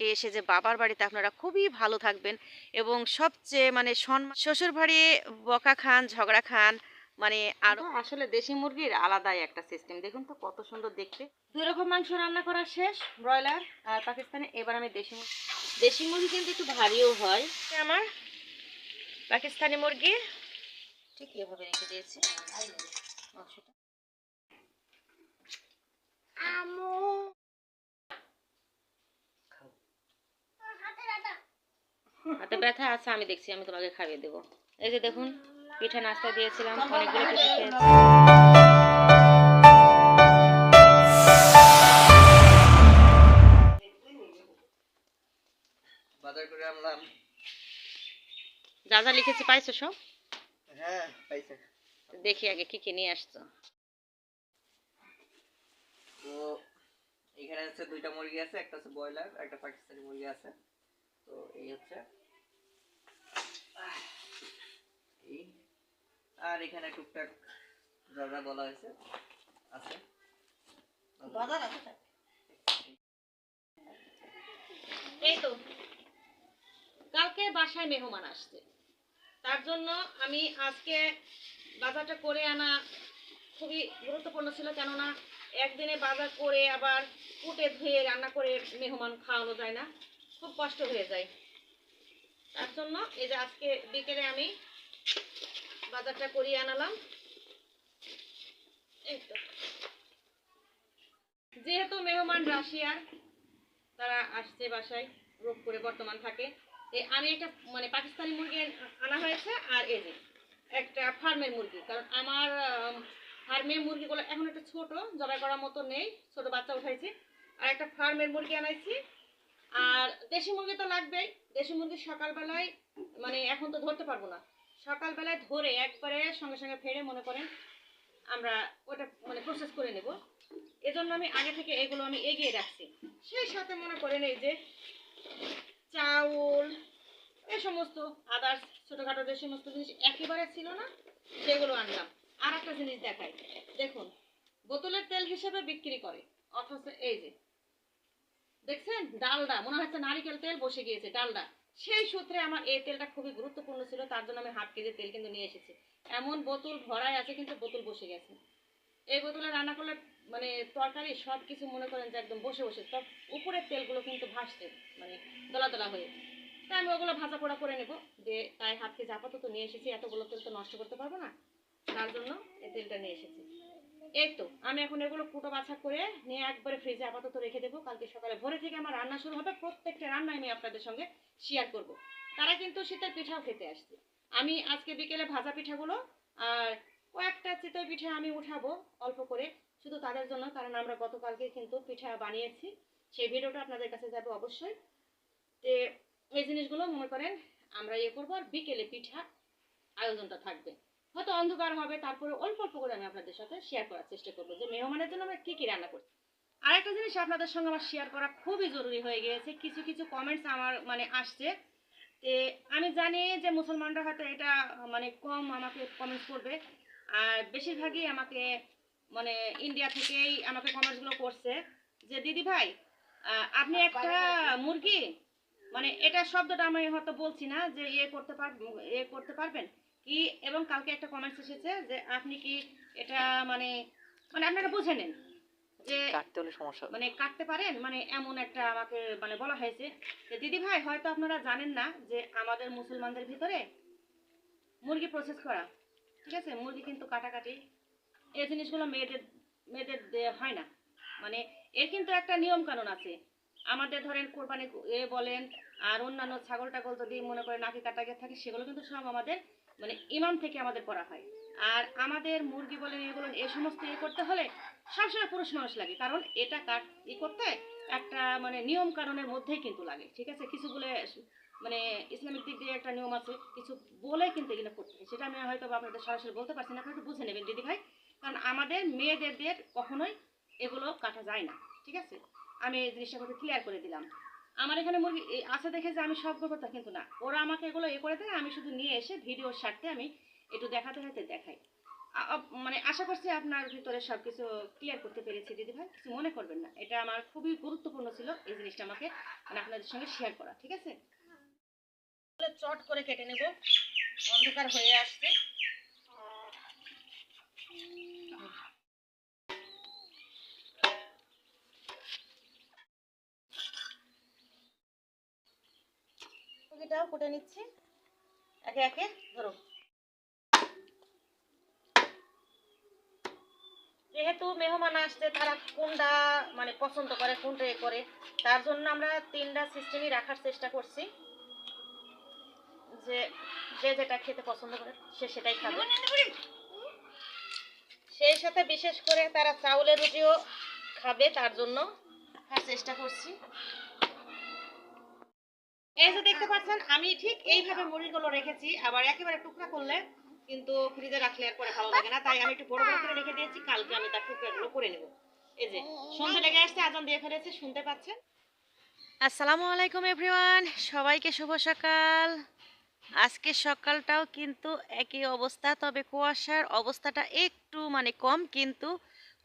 থেকে এসে যে বাবার বাড়িতে আপনারা খুবই ভালো থাকবেন এবং সবচেয়ে মানে সম্মান শ্বশুর বাড়ি বকা খান ঝগড়া খান মানে আরও আসলে দেশি মুরগির আলাদাই একটা সিস্টেম দেখুন তো কত সুন্দর দেখতে। দুই রকম মাংস রান্না করা শেষ ব্রয়লার আর পাকিস্তানে। এবার আমি দেশি মুরগি। দেশি মুরগি কিন্তু একটু ভারীও হয়। আমার পাকিস্তানি মুরগি। ঠিক এভাবে রেখে দিয়েছি। মাংসটা। হাতে ব্যথা আছে আমি দেখছি আমি তোমাকে খাইয়ে দেবো। এই যে দেখুন পিঠা নাস্তা দিয়েছিলাম অনেকগুলো পিঠা খেয়েছি। বাজার করে আনলাম। যা যা লিখেছি পাইছো সব? হ্যাঁ পাইছে। দেখি আগে কি কি নিয়ে আসছো। তো এখানে হচ্ছে দুইটা মুরগি আছে একটা হচ্ছে ব্রয়লার একটা পাকিস্তানি মুরগি আছে। তো এই হচ্ছে আর এখানে টুকটাক যা যা বলা হয়েছে, আছে। এই তো, কালকে বাসায় মেহমান আসছে। তার জন্য আমি আজকে বাজারটা করে আনা খুবই গুরুত্বপূর্ণ ছিল, কেননা একদিনে বাজার করে আবার কুটে ধুয়ে রান্না করে মেহমান খাওয়ানো যায় না, খুব কষ্ট হয়ে যায়। তার জন্য এই যে আজকে বিকেলে আমি বাজারটা করিয়ে আনালাম। এই তো। যেহেতু মেহমান রাশিয়ার, তারা আসছে বাসায়, রোগ করে বর্তমান থাকে। আমি একটা মানে পাকিস্তানি মুরগি আনা হয়েছে আর এই যে একটা ফার্মের মুরগি। কারণ আমার ফার্মের মুরগিগুলো এখন একটা ছোট, জবাই করার মতো নেই, ছোট বাচ্চা উঠাইছি। আর একটা ফার্মের মুরগি আনাইছি। আর দেশি মুরগি তো লাগবেই দেশি মুরগি সকালবেলায় মানে এখন তো ধরতে পারব না, সকালবেলায় ধরে একবারে সঙ্গে সঙ্গে ফেরে মনে করেন আমরা ওটা মানে প্রসেস করে নেব। এজন্য আমি আগে থেকে এগুলো আমি এগিয়ে রাখছি। সেই সাথে মনে করেন এই যে চাউল, এ সমস্ত আদার্স ছোটোখাটো যে সমস্ত জিনিস একেবারে ছিল না, সেগুলো আনলাম। আর একটা জিনিস দেখাই। দেখুন, বোতলের তেল হিসেবে বিক্রি করে, অথচ এই যে দেখছেন? ডালডা। মনে হচ্ছে নারিকেল তেল বসে গিয়েছে, ডালডা। সেই সূত্রে আমার এই তেলটা খুবই গুরুত্বপূর্ণ ছিল, তার জন্য আমি হাফ কেজি তেল কিন্তু নিয়ে এসেছি। এমন বোতল ভরাই আছে কিন্তু বোতল বসে গেছে। এই বোতলে রান্না করলে মানে তরকারি সব কিছু মনে করেন যে একদম বসে বসে সব উপরের তেলগুলো কিন্তু ভাসছে মানে দলা দলা হয়ে। তাই আমি ওগুলো ভাজা পোড়া করে নেব, যে তাই হাত কেজি আপাতত নিয়ে এসেছি, এতগুলো তেল তো নষ্ট করতে পারব না। তার জন্য এই তেলটা নিয়ে এসেছি। এই তো, আমি এখন এগুলো কুটো বাছা করে নিয়ে একবারে ফ্রিজে আপাতত রেখে দেবো। কালকে সকালে ভোরে থেকে আমার রান্না শুরু হবে, প্রত্যেকটা রান্না আমি আপনাদের সঙ্গে শেয়ার করব। তারা কিন্তু শীতের পিঠাও খেতে আসছে। আমি আজকে বিকেলে ভাজা পিঠাগুলো আর কয়েকটা চিতই পিঠা আমি উঠাবো অল্প করে, শুধু তাদের জন্য, কারণ আমরা গতকালকে কিন্তু পিঠা বানিয়েছি। সেই ভিডিওটা আপনাদের কাছে যাবে অবশ্যই। যে এই জিনিসগুলো মনে করেন আমরা ইয়ে করব আর বিকেলে পিঠা আয়োজনটা থাকবে। হয়তো অন্ধকার হবে তারপরে অল্প অল্প করে আমি আপনাদের সাথে শেয়ার করার চেষ্টা করব যে মেহমানের জন্য আমরা কী কী রান্না করছি। আরেকটা জিনিস আপনাদের সঙ্গে আমার শেয়ার করা খুবই জরুরি হয়ে গিয়েছে কিছু কিছু কমেন্টস আমার মানে আসছে। তে আমি জানি যে মুসলমানরা হয়তো এটা মানে কম আমাকে কমেন্টস করবে আর বেশিরভাগই আমাকে মানে ইন্ডিয়া থেকেই আমাকে কমেন্টসগুলো করছে যে দিদি ভাই আপনি একটা মুরগি? মানে এটা শব্দটা আমি হয়তো বলছি না যে ইয়ে করতে পার ইয়ে করতে পারবেন? কি এবং কালকে একটা কমেন্টস এসেছে যে আপনি কি এটা মানে মানে আপনারা বুঝে নেন যে কাটতে হলে সমস্যা মানে কাটতে পারেন? মানে এমন একটা আমাকে মানে বলা হয়েছে যে দিদি ভাই হয়তো আপনারা জানেন না যে আমাদের মুসলমানদের ভিতরে মুরগি প্রসেস করা ঠিক আছে? মুরগি কিন্তু কাটাকাটি এই জিনিসগুলো মেয়েদের মেয়েদের হয় না। মানে এর কিন্তু একটা নিয়ম কানুন আছে। আমাদের ধরেন কোরবানি এ বলেন আর অন্যান্য ছাগল টাগল যদি মনে করে নাকি কাটা গিয়ে থাকে সেগুলো কিন্তু সব আমাদের মানে ইমাম থেকে আমাদের করা হয়। আর আমাদের মুরগি বলেন এগুলো এই সমস্ত ইয়ে করতে হলে সবসময় পুরুষ মানুষ লাগে, কারণ এটা কাট ই করতে একটা মানে নিয়ম কানুনের মধ্যেই কিন্তু লাগে, ঠিক আছে? কিছু বলে মানে ইসলামিক দিক দিয়ে একটা নিয়ম আছে, কিছু বলে কিন্তু এগুলো করতে হয়। সেটা আমি হয়তো আপনাদের সরাসরি বলতে পারছি না আপনারা বুঝে নেবেন দিদি ভাই কারণ আমাদের মেয়েদের কখনোই এগুলো কাটা যায় না, ঠিক আছে? আমি এই জিনিসটা করে ক্লিয়ার করে দিলাম। আমার এখানে মুরগি আছে দেখে যে আমি সব করব তা কিন্তু না। ওরা আমাকে এগুলো এ করে দেয়, আমি শুধু নিয়ে এসে ভিডিওর স্বার্থে আমি একটু দেখাতে দেখাতে দেখাই। মানে আশা করছি আপনার ভিতরে সব কিছু ক্লিয়ার করতে পেরেছি, দিদি ভাই। কিছু মনে করবেন না। এটা আমার খুবই গুরুত্বপূর্ণ ছিল এই জিনিসটা আমাকে মানে আপনাদের সঙ্গে শেয়ার করা, ঠিক আছে? চট করে কেটে নেব। অন্ধকার হয়ে আসছে। এটাও কুটে নিচ্ছি। একে একে ধরো। যেহেতু মেহমান আসছে, তারা কোনটা মানে পছন্দ করে, কোনটা এ করে, তার জন্য আমরা তিনটা সিস্টেমই রাখার চেষ্টা করছি। যে যে যেটা খেতে পছন্দ করে, সে সেটাই খাবে। সেই সাথে বিশেষ করে তারা চাউলের রুটিও খাবে, তার জন্য চেষ্টা করছি। এই যে দেখতে পাচ্ছেন, আমি ঠিক এইভাবে মুড়িগুলো রেখেছি, আবার একেবারে টুকরা করলে কিন্তু ফ্রিজে রাখলে আর পরে ভালো লাগে না। তাই আমি একটু বড় বড় করে রেখে দিয়েছি, কালকে আমি তার টুকরাগুলো করে নেব। এই যে, সন্ধ্যে লেগে আসছে, আজান দিয়ে ফেলেছে, শুনতে পাচ্ছেন? আসসালামু আলাইকুম এভরিওয়ান, সবাইকে শুভ সকাল। আজকে সকালটাও কিন্তু একই অবস্থা, তবে কুয়াশার অবস্থাটা একটু মানে কম, কিন্তু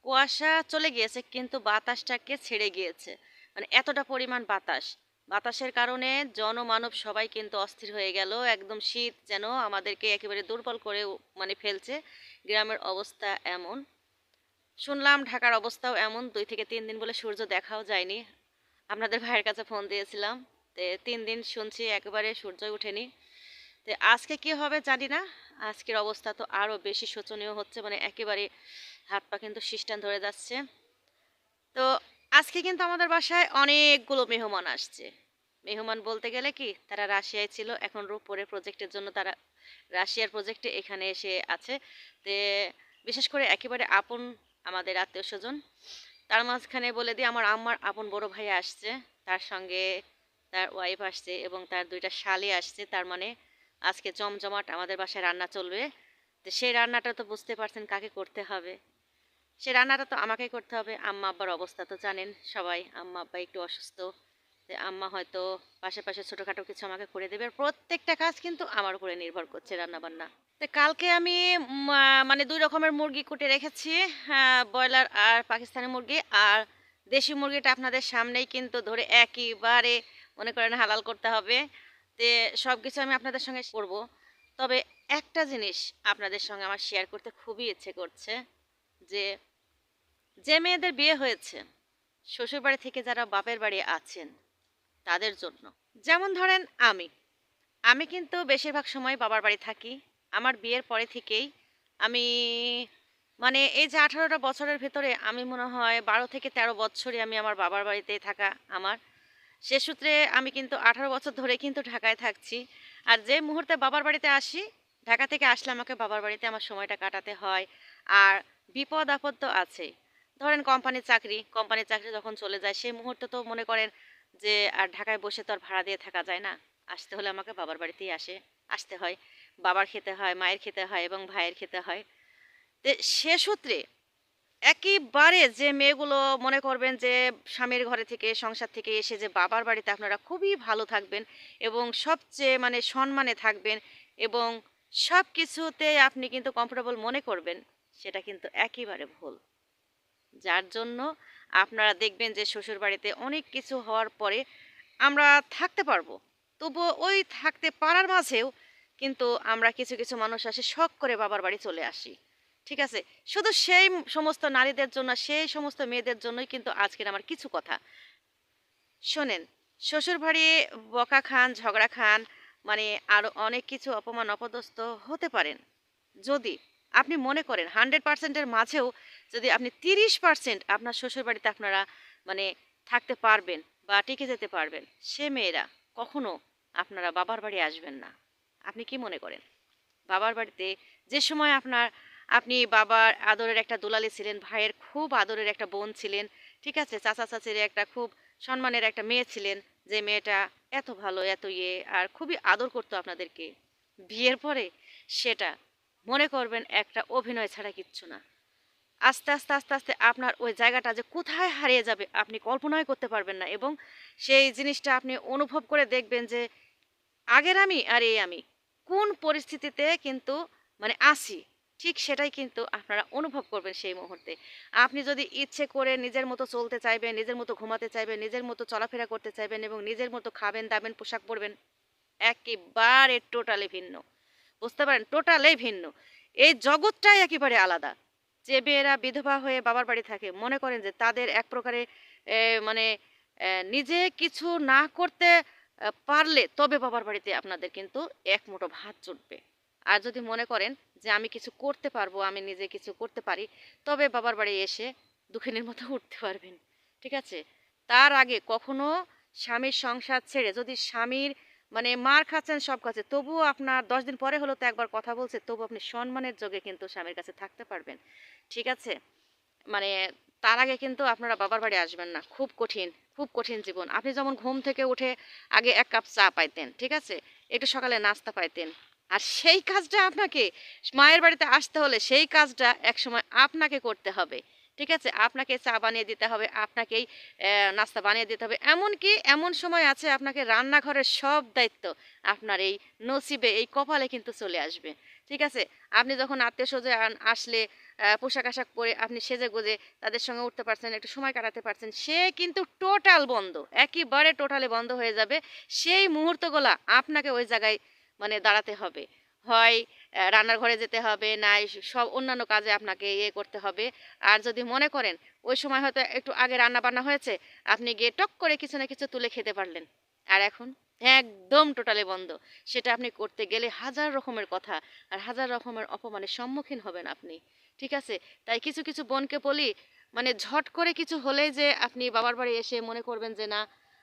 কুয়াশা চলে গিয়েছে, কিন্তু বাতাসটাকে ছেড়ে গিয়েছে। মানে এতটা পরিমাণ বাতাস। বাতাসের কারণে জনমানব সবাই কিন্তু অস্থির হয়ে গেল। একদম শীত যেন আমাদেরকে একেবারে দুর্বল করে মানে ফেলছে। গ্রামের অবস্থা এমন। শুনলাম ঢাকার অবস্থাও এমন। দুই থেকে তিন দিন বলে সূর্য দেখাও যায়নি। আপনাদের ভাইয়ের কাছে ফোন দিয়েছিলাম। তে তিন দিন শুনছি একেবারে সূর্য ওঠেনি। তো আজকে কি হবে জানি না। আজকের অবস্থা তো আরও বেশি শোচনীয় হচ্ছে। মানে একেবারে হাত পা কিন্তু সিস্টান ধরে যাচ্ছে। তো আজকে কিন্তু আমাদের বাসায় অনেকগুলো মেহমান আসছে। মেহমান বলতে গেলে কি, তারা রাশিয়ায় ছিল, এখন রূপপুরে প্রজেক্টের জন্য তারা রাশিয়ার প্রজেক্টে এখানে এসে আছে। তে বিশেষ করে একেবারে আপন আমাদের আত্মীয় স্বজন, তার মাঝখানে বলে দিই, আমার আম্মার আপন বড় ভাই আসছে, তার সঙ্গে তার ওয়াইফ আসছে এবং তার দুইটা শালি আসছে, তার মানে আজকে জমজমাট আমাদের বাসায় রান্না চলবে। তো সেই রান্নাটা তো বুঝতে পারছেন কাকে করতে হবে। সে রান্নাটা তো আমাকেই করতে হবে। আম্মা আব্বার অবস্থা তো জানেন সবাই। আম্মা আব্বা একটু অসুস্থ। আম্মা হয়তো পাশে পাশে ছোটোখাটো কিছু আমাকে করে দেবে। প্রত্যেকটা কাজ কিন্তু আমার উপরে নির্ভর করছে রান্নাবান্না। তো কালকে আমি মানে দুই রকমের মুরগি কুটে রেখেছি। ব্রয়লার আর পাকিস্তানি মুরগি। আর দেশি মুরগিটা আপনাদের সামনেই কিন্তু ধরে একইবারে মনে করেন হালাল করতে হবে। তে সব কিছু আমি আপনাদের সঙ্গে করব। তবে একটা জিনিস আপনাদের সঙ্গে আমার শেয়ার করতে খুবই ইচ্ছে করছে। যে যে মেয়েদের বিয়ে হয়েছে, শ্বশুরবাড়ি থেকে যারা বাপের বাড়ি আছেন, তাদের জন্য। যেমন ধরেন আমি। আমি কিন্তু বেশিরভাগ সময় বাবার বাড়ি থাকি। আমার বিয়ের পরে থেকেই আমি মানে এই যে আঠারোটা বছরের ভেতরে আমি মনে হয় বারো থেকে তেরো বছরই আমি আমার বাবার বাড়িতেই থাকা আমার। সে সূত্রে আমি কিন্তু আঠারো বছর ধরে কিন্তু ঢাকায় থাকছি। আর যে মুহূর্তে বাবার বাড়িতে আসি, ঢাকা থেকে আসলে আমাকে বাবার বাড়িতে আমার সময়টা কাটাতে হয়। আর বিপদ আপদ তো আছেই ধরেন কোম্পানির চাকরি কোম্পানির চাকরি যখন চলে যায়, সেই মুহূর্তে তো মনে করেন যে, আর ঢাকায় বসে তো আর ভাড়া দিয়ে থাকা যায় না। আসতে হলে আমাকে বাবার বাড়িতেই আসে, আসতে হয়। বাবার খেতে হয়, মায়ের খেতে হয় এবং ভাইয়ের খেতে হয়। তো সে সূত্রে একেবারে যে মেয়েগুলো মনে করবেন যে, স্বামীর ঘরে থেকে, সংসার থেকে এসে যে বাবার বাড়িতে আপনারা খুবই ভালো থাকবেন এবং সবচেয়ে মানে সম্মানে থাকবেন এবং সব কিছুতে আপনি কিন্তু কমফোর্টেবল মনে করবেন। সেটা কিন্তু একেবারে ভুল। যার জন্য আপনারা দেখবেন যে শ্বশুর বাড়িতে অনেক কিছু হওয়ার পরে আমরা থাকতে পারব। তবুও ওই থাকতে পারার মাঝেও কিন্তু আমরা কিছু কিছু মানুষ আসে শখ করে বাবার বাড়ি চলে আসি। ঠিক আছে? শুধু সেই সমস্ত নারীদের জন্য, সেই সমস্ত মেয়েদের জন্যই কিন্তু আজকের আমার কিছু কথা। শোনেন শ্বশুর বাড়ি বকা খান, ঝগড়া খান মানে আরও অনেক কিছু অপমান, অপদস্থ হতে পারেন। যদি আপনি মনে করেন হান্ড্রেড পার্সেন্টের মাঝেও যদি আপনি তিরিশ পার্সেন্ট আপনার শ্বশুরবাড়িতে আপনারা মানে থাকতে পারবেন বা টিকে যেতে পারবেন, সে মেয়েরা কখনো আপনারা বাবার বাড়ি আসবেন না। আপনি কি মনে করেন? বাবার বাড়িতে যে সময় আপনার, আপনি বাবার আদরের একটা দুলালি ছিলেন, ভাইয়ের খুব আদরের একটা বোন ছিলেন, ঠিক আছে? চাচা চাচির একটা খুব সম্মানের একটা মেয়ে ছিলেন, যে মেয়েটা এত ভালো, এত ইয়ে আর খুবই আদর করতো আপনাদেরকে। বিয়ের পরে সেটা মনে করবেন একটা অভিনয় ছাড়া কিচ্ছু না। আস্তে আস্তে আস্তে আস্তে আপনার ওই জায়গাটা যে কোথায় হারিয়ে যাবে আপনি কল্পনাই করতে পারবেন না এবং সেই জিনিসটা আপনি অনুভব করে দেখবেন যে আগের আমি আর এই আমি কোন পরিস্থিতিতে কিন্তু মানে আসি ঠিক সেটাই কিন্তু আপনারা অনুভব করবেন সেই মুহূর্তে। আপনি যদি ইচ্ছে করে নিজের মতো চলতে চাইবেন, নিজের মতো ঘুমাতে চাইবেন, নিজের মতো চলাফেরা করতে চাইবেন এবং নিজের মতো খাবেন, দাবেন, পোশাক পরবেন, একেবারে টোটালি ভিন্ন। বুঝতে পারেন, টোটালি ভিন্ন। এই জগৎটাই একেবারে আলাদা। যে মেয়েরা বিধবা হয়ে বাবার বাড়ি থাকে, মনে করেন যে তাদের এক প্রকারে মানে নিজে কিছু না করতে পারলে তবে বাবার বাড়িতে আপনাদের কিন্তু এক মুঠো ভাত জুটবে। আর যদি মনে করেন যে আমি কিছু করতে পারব, আমি নিজে কিছু করতে পারি, তবে বাবার বাড়ি এসে দুঃখিনীর মতো উঠতে পারবেন। ঠিক আছে? তার আগে কখনো স্বামীর সংসার ছেড়ে যদি স্বামীর মানে মার খাচ্ছেন সব কাছে তবুও আপনার দশ দিন পরে হলো তো একবার কথা বলছে, তবু আপনি সম্মানের যোগে কিন্তু স্বামীর কাছে থাকতে পারবেন। ঠিক আছে? মানে তার আগে কিন্তু আপনারা বাবার বাড়ি আসবেন না। খুব কঠিন খুব কঠিন জীবন। আপনি যেমন ঘুম থেকে উঠে আগে এক কাপ চা পাইতেন, ঠিক আছে? একটু সকালে নাস্তা পাইতেন। আর সেই কাজটা আপনাকে মায়ের বাড়িতে আসতে হলে সেই কাজটা একসময় আপনাকে করতে হবে। ঠিক আছে? আপনাকে চা বানিয়ে দিতে হবে, আপনাকেই নাস্তা বানিয়ে দিতে হবে। এমনকি এমন সময় আছে আপনাকে রান্নাঘরের সব দায়িত্ব আপনার এই নসিবে, এই কপালে কিন্তু চলে আসবে। ঠিক আছে? আপনি যখন আত্মীয় স্বজন আসলে পোশাক আশাক পরে আপনি সেজে গুজে তাদের সঙ্গে উঠতে পারছেন, একটু সময় কাটাতে পারছেন, সে কিন্তু টোটাল বন্ধ, একেবারে টোটালি বন্ধ হয়ে যাবে। সেই মুহূর্তগুলা আপনাকে ওই জায়গায় মানে দাঁড়াতে হবে। হয় রান্নার ঘরে যেতে হবে, না সব অন্যান্য কাজে আপনাকে ইয়ে করতে হবে। আর যদি মনে করেন ওই সময় হয়তো একটু আগে রান্না বান্না হয়েছে, আপনি গিয়ে টক করে কিছু না কিছু তুলে খেতে পারলেন। আর এখন একদম টোটালি বন্ধ। সেটা আপনি করতে গেলে হাজার রকমের কথা আর হাজার রকমের অপমানের সম্মুখীন হবেন আপনি। ঠিক আছে? তাই কিছু কিছু বোনকে বলি মানে ঝট করে কিছু হলেই যে আপনি বাবার বাড়ি এসে মনে করবেন যে, না,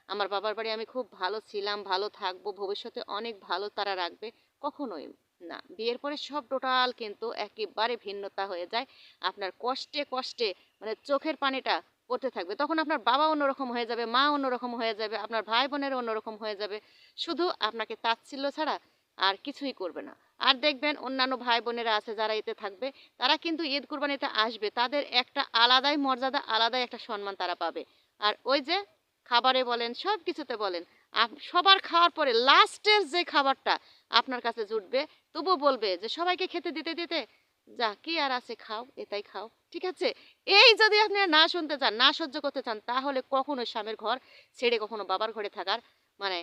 আমার বাবার বাড়ি আমি খুব ভালো ছিলাম, ভালো থাকব, ভবিষ্যতে অনেক ভালো তারা রাখবে। কখনোই না। বিয়ের পরে সব টোটাল কিন্তু একেবারে ভিন্নতা হয়ে যায়। আপনার কষ্টে কষ্টে মানে চোখের পানিটা পড়তে থাকবে। তখন আপনার বাবা অন্যরকম হয়ে যাবে, মা অন্যরকম হয়ে যাবে, আপনার ভাই বোনের অন্যরকম হয়ে যাবে। শুধু আপনাকে তাচ্ছিল্য ছাড়া আর কিছুই করবে না। আর দেখবেন অন্যান্য ভাই বোনেরা আছে যারা এতে থাকবে, তারা কিন্তু ঈদ কুরবানিতে আসবে। তাদের একটা আলাদাই মর্যাদা, আলাদাই একটা সম্মান তারা পাবে। আর ওই যে খাবারে বলেন সব কিছুতে বলেন সবার খাওয়ার পরে লাস্টের যে খাবারটা আপনার কাছে জুটবে তবু বলবে যে, সবাইকে খেতে দিতে দিতে, যা কি আর আছে খাও, এটাই খাও। ঠিক আছে? এই যদি আপনি না শুনতে চান, না সহ্য করতে চান, তাহলে কখনো স্বামীর ঘর ছেড়ে কখনো বাবার ঘরে থাকার মানে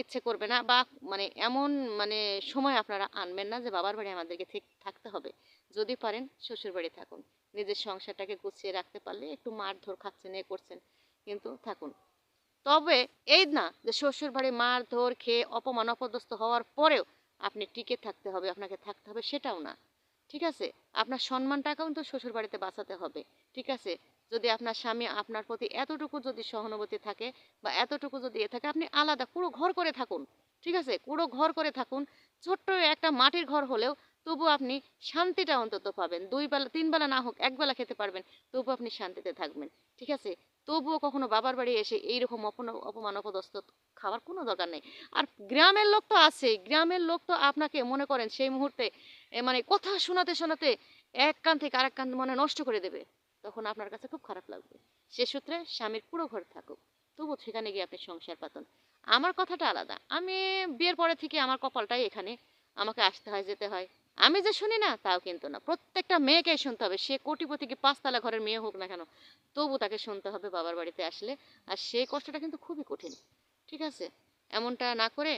ইচ্ছে করবে না বা মানে এমন মানে সময় আপনারা আনবেন না যে, বাবার বাড়ি আমাদেরকে ঠিক থাকতে হবে। যদি পারেন, শ্বশুর বাড়ি থাকুন। নিজের সংসারটাকে গুছিয়ে রাখতে পারলে একটু মারধর খাচ্ছেন, এ করছেন, কিন্তু থাকুন। তবে এই না যে, শ্বশুর বাড়ি মারধর খেয়ে অপমান, অপদস্থ হওয়ার পরেও আপনি টিকে থাকতে হবে, আপনাকে থাকতে হবে সেটাও না। ঠিক আছে? আপনার সম্মানটাকেও কিন্তু শ্বশুর বাড়িতে বাঁচাতে হবে। ঠিক আছে? যদি আপনার স্বামী আপনার প্রতি এতটুকু যদি সহানুভূতি থাকে বা এতটুকু যদি এ থাকে, আপনি আলাদা, পুরো ঘর করে থাকুন। ঠিক আছে? পুরো ঘর করে থাকুন। ছোট্ট একটা মাটির ঘর হলেও তবু আপনি শান্তিটা অন্তত পাবেন। দুই বেলা, তিন বেলা না হোক, এক বেলা খেতে পারবেন, তবু আপনি শান্তিতে থাকবেন। ঠিক আছে? তবুও কখনো বাবার বাড়ি এসে এইরকম অপমান অপদস্থ খাওয়ার কোনো দরকার নেই। আর গ্রামের লোক তো আছে গ্রামের লোক তো আপনাকে মনে করেন সেই মুহূর্তে মানে কথা শোনাতে শোনাতে এক কান থেকে আরেক কান মনে নষ্ট করে দেবে। তখন আপনার কাছে খুব খারাপ লাগবে। সে সূত্রে স্বামীর পুরো ঘর থাকুক। তবু সেখানে গিয়ে আপনি সংসার পাতন। আমার কথাটা আলাদা। আমি বিয়ের পরে থেকে আমার কপালটাই এখানে। আমাকে আসতে হয়, যেতে হয়। আমি যে শুনি না, তাও কিন্তু না। প্রত্যেকটা মেয়েকেই শুনতে হবে। সে কোটিপতি কি পাঁচতলা ঘরের মেয়ে হোক না কেন, তবু তাকে শুনতে হবে বাবার বাড়িতে আসলে। আর সেই কষ্টটা কিন্তু খুবই কঠিন, ঠিক আছে? এমনটা না করে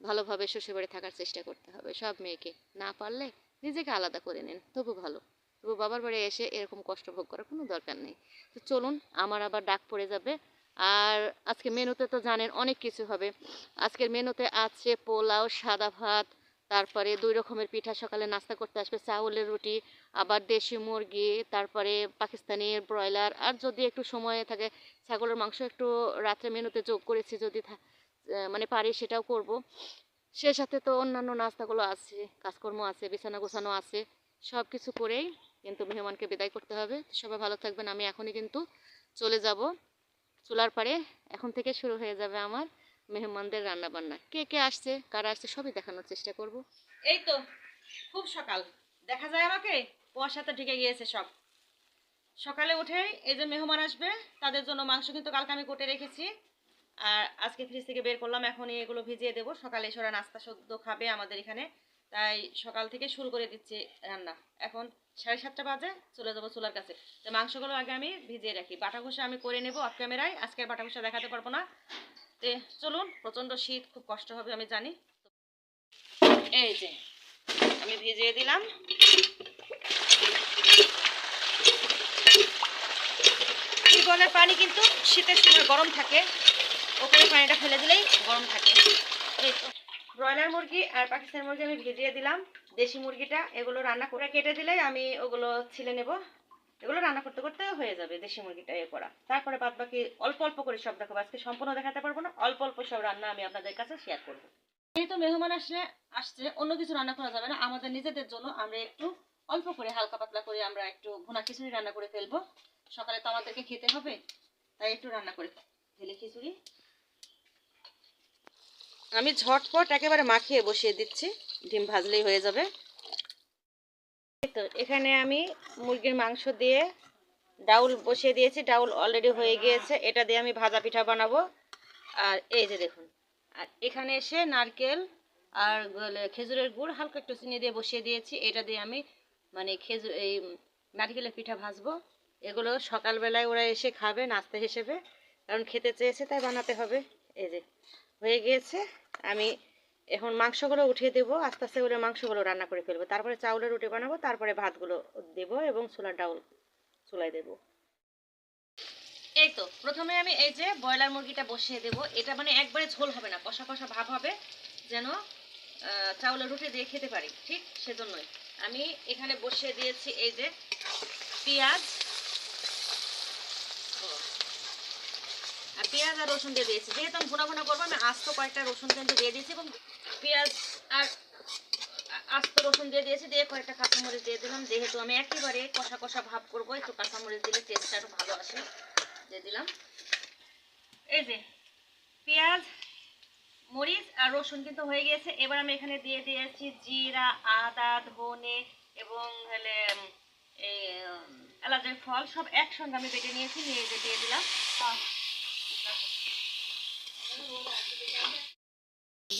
ভালোভাবে শ্বশুরবাড়ি থাকার চেষ্টা করতে হবে সব মেয়েকে। না পারলে নিজেকে আলাদা করে নিন, তবু ভালো। তবু বাবার বাড়ি এসে এরকম কষ্ট ভোগ করার কোনো দরকার নেই। তো চলুন, আমার আবার ডাক পড়ে যাবে। আর আজকে মেনুতে তো জানেন অনেক কিছু হবে। আজকের মেনুতে আছে পোলাও, সাদা ভাত তারপরে দুই রকমের পিঠা, সকালে নাস্তা করতে আসবে, চাউলের রুটি, আবার দেশি মুরগি, তারপরে পাকিস্তানি ব্রয়লার, আর যদি একটু সময় থাকে, ছাগলের মাংস একটু রাত্রে মেনুতে যোগ করেছি, যদি মানে পারি সেটাও করব। সে সাথে তো অন্যান্য নাস্তাগুলো আছে, কাজকর্ম আছে, বিছানা গোছানো আছে সব কিছু করেই কিন্তু মেহমানকে বিদায় করতে হবে। সবাই ভালো থাকবেন, আমি এখনই কিন্তু চলে যাব। চুলার পারে এখন থেকে শুরু হয়ে যাবে আমার মেহমানদের রান্না বান্না কে কে আসছে, কারা আসছে, সবই দেখানোর চেষ্টা করব। এই তো, খুব সকাল। দেখা যায় আমাকে? কুয়াশাতে ঢেকে গিয়েছে সব। সকালে উঠে এই যে মেহমান আসবে, তাদের জন্য মাংস কিন্তু কালকে আমি কেটে রেখেছি। আর আজকে ফ্রিজ থেকে বের করলাম, এখনই এগুলো ভিজিয়ে দেবো। সকালে এসে ওরা নাস্তা সদ্য খাবে আমাদের এখানে। তাই সকাল থেকে শুরু করে দিচ্ছি রান্না। এখন সাড়ে সাতটা বাজে, চলে যাব চুলার কাছে। তো মাংসগুলো আগে আমি ভিজিয়ে রাখি। বাটা ঘষা আমি করে নেব অফ ক্যামেরায় আজকে বাটা ঘষা দেখাতে পারব না। তে চলুন, প্রচণ্ড শীত, খুব কষ্ট হবে, আমি জানি। এই যে, আমি ভিজিয়ে দিলাম। টিউবওয়েলের পানি কিন্তু? শীতের সময় গরম থাকে। ওপরে পানিটা ফেলে দিলেই গরম থাকে। এই তো, ব্রয়লার মুরগি আর পাকিস্তানি মুরগি আমি ভিজিয়ে দিলাম। দেশি মুরগিটা, এগুলো রান্না করে কেটে দিলে আমি ওগুলো ছিলে নেব। এগুলো রান্না করতে করতে হয়ে যাবে দেশি মুরগিটা এ করা। তারপরে বাদ বাকি অল্প অল্প করে সব দেখাবো। আজকে সম্পূর্ণ দেখাতে পারব না। অল্প অল্প সব রান্না আমি আপনাদের কাছে শেয়ার করব। যেহেতু মেহমান আসলে, আসছে, অন্য কিছু রান্না করা যাবে না। আমাদের নিজেদের জন্য আমরা একটু অল্প করে হালকা পাতলা করে আমরা একটু ভুনা খিচুড়ি রান্না করে ফেলব। সকালে তো আমাদেরকে খেতে হবে, তাই একটু রান্না করে ফেলি খিচুড়ি। আমি ঝটপট একেবারে মাখিয়ে বসিয়ে দিচ্ছি। ডিম ভাজলেই হয়ে যাবে। তো, এখানে আমি মুরগির মাংস দিয়ে ডাউল বসিয়ে দিয়েছি। ডাউল অলরেডি হয়ে গিয়েছে। এটা দিয়ে আমি ভাজা পিঠা বানাবো। আর এই যে দেখুন, আর এখানে এসে নারকেল আর খেজুরের গুড়, হালকা একটু চিনি দিয়ে বসিয়ে দিয়েছি। এটা দিয়ে আমি মানে খেজুর এই নারকেলের পিঠা ভাজবো। এগুলো সকালবেলায় ওরা এসে খাবে নাস্তা হিসেবে। কারণ খেতে চেয়েছে, তাই বানাতে হবে। এই যে, হয়ে গিয়েছে। আমি এখন মাংসগুলো উঠিয়ে দেবো, আস্তে আস্তে করে মাংসগুলো রান্না করে ফেলব। তারপরে চাউলের রুটি বানাবো, তারপরে ভাতগুলো দেবো এবং ছোলার ডাউল চুলায় দেবো। এই তো প্রথমে আমি এই যে ব্রয়লার মুরগিটা বসিয়ে দেবো। এটা মানে একবারে ঝোল হবে না, কষা কষা ভাব হবে, যেন চাউলের রুটি দিয়ে খেতে পারি, ঠিক? সেজন্যই। আমি এখানে বসিয়ে দিয়েছি এই যে পেঁয়াজ পেঁয়াজ আর রসুন দিয়ে দিয়েছি। যেহেতু আমি ভুনা ভুনা করব, আমি আস্ত কয়েকটা রসুন কিন্তু দিয়ে দিয়েছি এবং পেঁয়াজ আর আস্ত রসুন দিয়ে দিয়েছি, দিয়ে কয়েকটা কাঁচামরিচ দিয়ে দিলাম। যেহেতু আমি একেবারে কষা কষা ভাব করব, একটু কাঁচামরিচ দিলে টেস্টটা আরও ভালো আসে। দিয়ে দিলাম। এই যে পেঁয়াজ, মরিচ আর রসুন কিন্তু হয়ে গিয়েছে। এবার আমি এখানে দিয়ে দিয়েছি জিরা, আদা, ধনে এবং হলে এলাচের ফল। সব একসঙ্গে আমি বেটে নিয়েছি, নিয়ে দিয়ে দিলাম।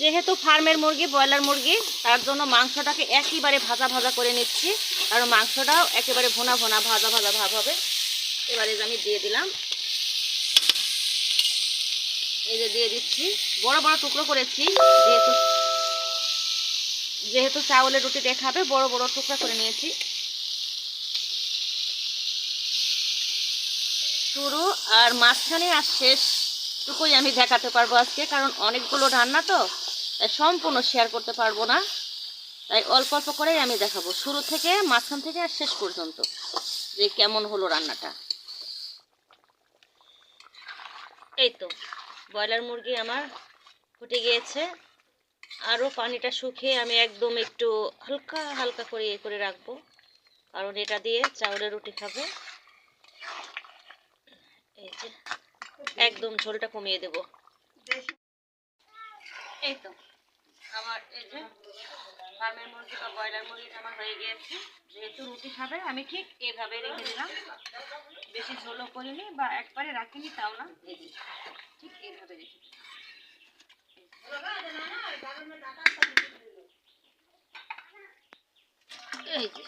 যেহেতু ফার্মের মুরগি, ব্রয়লার মুরগি, তার জন্য মাংসটাকে একেবারে ভাজা ভাজা করে নিচ্ছি। আর মাংসটাও একেবারে ভোনা ভোনা, ভাজা ভাজা ভাব হবে। এবারে আমি দিয়ে দিলাম, এই যে দিয়ে দিচ্ছি। বড় বড় টুকরো করেছি, যেহেতু যেহেতু চাউলের রুটি দেখাবে বড় বড় টুকরো করে নিয়েছি। শুরু আর মাঝখানে আর শেষ টুকুই আমি দেখাতে পারব আজকে, কারণ অনেকগুলো রান্না তো। তাই সম্পূর্ণ শেয়ার করতে পারব না। তাই অল্প অল্প করেই আমি দেখাবো। শুরু থেকে মাঝখান থেকে আর শেষ পর্যন্ত যে কেমন হলো রান্নাটা। এই তো, ব্রয়লার মুরগি আমার ফুটে গিয়েছে। আরও পানিটা শুকিয়ে আমি একদম একটু হালকা হালকা করে ইয়ে করে রাখব। কারণ এটা দিয়ে চাউলের রুটি খাবে। এই যে, একদম ঝোলটা কমিয়ে দেব। এই তো আমার এই যে ফার্মের মুরগি বা ব্রয়লার মুরগিটা আমার হয়ে গিয়েছে। যেহেতু রুটি খাবে, আমি ঠিক এভাবে রেখে দিলাম। বেশি ঝোলও করিনি বা একবারে রাখিনি, তাও না। ঠিক এইভাবে রেখে। এই যে,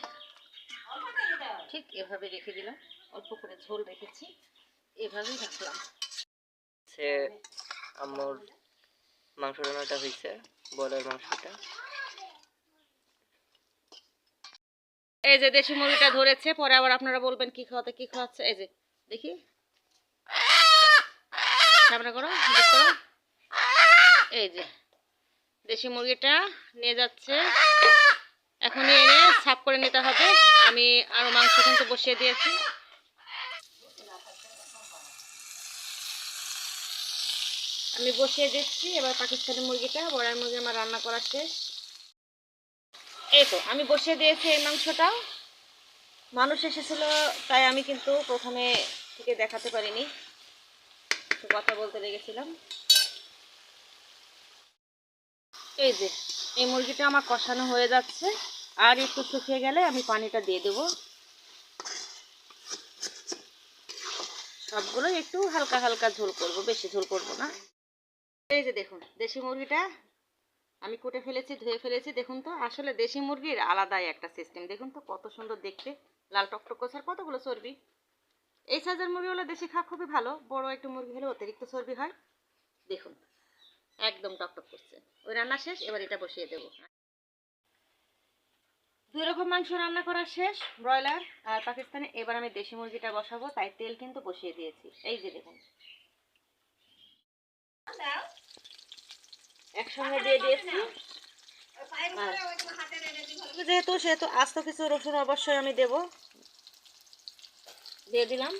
ঠিক এভাবে রেখে দিলাম। অল্প করে ঝোল রেখেছি। এভাবেই রাখলাম। সে আমার মাংস রান্নাটা হয়েছে। বলের মাংসটা এই যে দেশি মুরগিটা ধরেছে, পরে আবার আপনারা বলবেন কি খাওয়াতে, কি খাওয়াচ্ছে। এই যে, দেখি। সামনে করো। এই যে, দেশি মুরগিটা নিয়ে যাচ্ছে। এখনই এনে সাফ করে নিতে হবে। আমি আরও মাংস কিন্তু বসিয়ে দিয়েছি। আমি বসিয়ে দিচ্ছি, এবার পাকিস্তানি মুরগিটা, বড়ার মুরগি আমার রান্না করা শেষ। এই তো, আমি বসিয়ে দিয়েছি এই মাংসটাও মানুষ এসেছিল, তাই আমি কিন্তু প্রথমে থেকে দেখাতে পারিনি। কথা বলতে লেগেছিলাম। এই যে, এই মুরগিটা আমার কষানো হয়ে যাচ্ছে। আর একটু শুকিয়ে গেলে আমি পানিটা দিয়ে দেবো। সবগুলো একটু হালকা হালকা ঝোল করব, বেশি ঝোল করব না। এই যে দেখুন, দেশি মুরগিটা আমি কুটে ফেলেছি, ধুয়ে ফেলেছি। দেখুন তো, আসলে দেশি মুরগির আলাদাই একটা সিস্টেম দেখুন তো, কত সুন্দর দেখতে। লাল টকটক আর কতগুলো চর্বি। এই সাইজের মুরগি হলে দেশি খাওয়া খুবই ভালো। বড় একটু মুরগি হলে অতিরিক্ত চর্বি হয়। দেখুন, একদম টকটক করছে। ওই রান্না শেষ, এবার এটা বসিয়ে দেবো। দুই রকম মাংস রান্না করা শেষ, ব্রয়লার আর পাকিস্তানে। এবার আমি দেশি মুরগিটা বসাবো, তাই তেল কিন্তু বসিয়ে দিয়েছি। এই যে দেখুন। একসঙ্গে দিয়ে দিয়েছি। যেহেতু সেহেতু আস্ত কিছু রসুন অবশ্যই আমি দেব। দিয়ে দিলাম।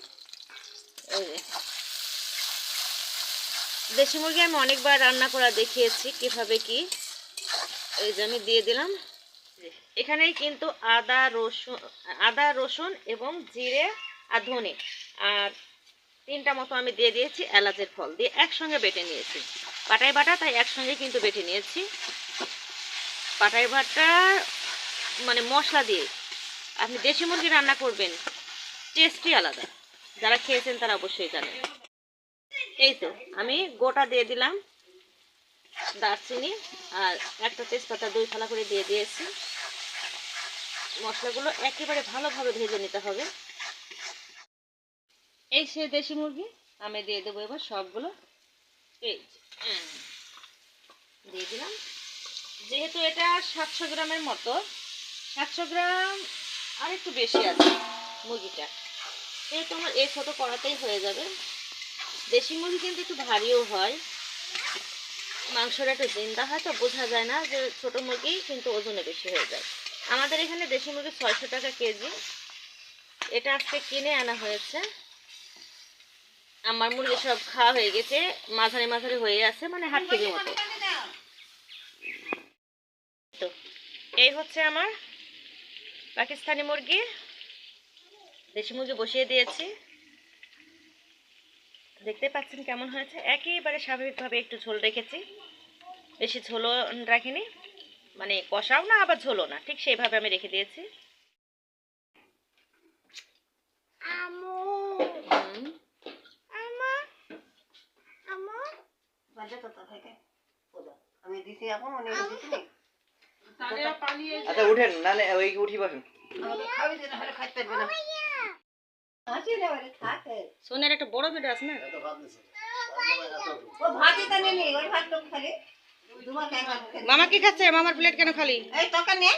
দেশি মুরগি আমি অনেকবার রান্না করা দেখিয়েছি, কীভাবে কি। এই যে আমি দিয়ে দিলাম। এখানেই কিন্তু আদা রসুন আদা রসুন এবং জিরে আর ধনে। আর তিনটা মতো আমি দিয়ে দিয়েছি, এলাচের ফল দিয়ে একসঙ্গে বেটে নিয়েছি। পাটাই বাটা তাই একসঙ্গে কিন্তু বেটে নিয়েছি। পাটাই বাটা মানে মশলা দিয়ে আপনি দেশি মুরগি রান্না করবেন, টেস্টই আলাদা। যারা খেয়েছেন তারা অবশ্যই জানেন। এই তো, আমি গোটা দিয়ে দিলাম দারচিনি আর একটা তেজপাতা দুই ফালা করে দিয়ে দিয়েছি। মশলাগুলো একেবারে ভালোভাবে ভেজে নিতে হবে। এই সে দেশি মুরগি, আমি দিয়ে দেবো এবার সবগুলো। এই হ্যাঁ। দিয়ে দিলাম। যেহেতু এটা সাতশো গ্রামের মতো, সাতশো গ্রাম আর একটু বেশি আছে মুরগিটা। যেহেতু আমার এই ছোটো কড়াতেই হয়ে যাবে। দেশি মুরগি কিন্তু একটু ভারীও হয়। মাংসটা একটু জিন্দা হয়, তো বোঝা যায় না যে ছোটো মুরগি কিন্তু ওজনে বেশি হয়ে যায়। আমাদের এখানে দেশি মুরগি ছয়শো টাকা কেজি। এটা আজকে কিনে আনা হয়েছে। আমার মুরগি সব খাওয়া হয়ে গেছে মাঝারি মাঝারি হয়ে আছে মানে হাত কেজির মতো। এই হচ্ছে আমার পাকিস্তানি মুরগি। দেশি মুরগি বসিয়ে দিয়েছি। দেখতে পাচ্ছেন কেমন হয়েছে? একেবারে স্বাভাবিকভাবে একটু ঝোল রেখেছি। বেশি ঝোলও রাখিনি মানে কষাও না আবার ঝোলও না ঠিক সেইভাবে আমি রেখে দিয়েছি। হুম, আমি দিছি এখন অনেক দিছি আচ্ছা উঠেন নালে ওই উঠি বসেন। সোনের একটা বড় আছে না? নেই মামা কি খাচ্ছে? মামার প্লেট কেন খালি? এই তরকার নে।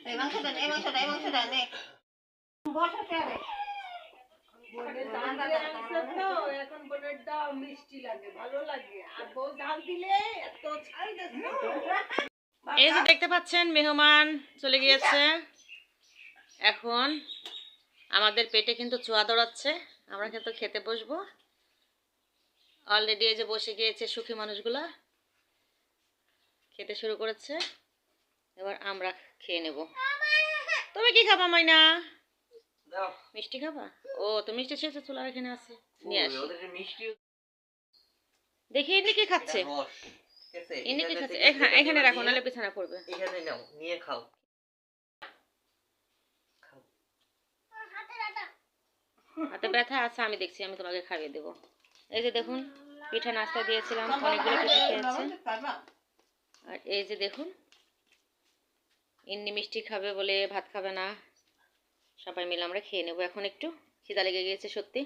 এই মাংসটা নে এই মাংসটা এই মাংসটা নে। বসা কে রে? এখন বোনের দাও মিষ্টি লাগে ভালো লাগে। আর বউ ঝাল দিলে এত ছাই এই যে দেখতে পাচ্ছেন মেহমান চলে গিয়েছে। এখন আমাদের পেটে কিন্তু চোয়া দৌড়াচ্ছে আমরা কিন্তু খেতে বসবো। অলরেডি এই যে বসে গিয়েছে সুখী মানুষগুলা। খেতে শুরু করেছে। এবার আমরা খেয়ে নেব। তুমি কি খাবা মাইনা? মিষ্টি খাবা? ও তো মিষ্টি শেষে চুলার এখানে আছে। নিয়ে আসি। দেখি ইনি কি খাচ্ছে? ইনি কি খাচ্ছে? এখানে রাখো নাহলে বিছানা পড়বে। এখানে নাও নিয়ে খাও। খাও হাতে ব্যথা আছে আমি দেখছি আমি তোমাকে খাইয়ে দেবো। এই যে দেখুন পিঠা নাস্তা দিয়েছিলাম অনেকগুলো পিঠা খেয়েছে। আর এই যে দেখুন ইন্নি মিষ্টি খাবে বলে ভাত খাবে না। সবাই মিলে আমরা খেয়ে নেব। এখন একটু খিদা লেগে গিয়েছে সত্যি।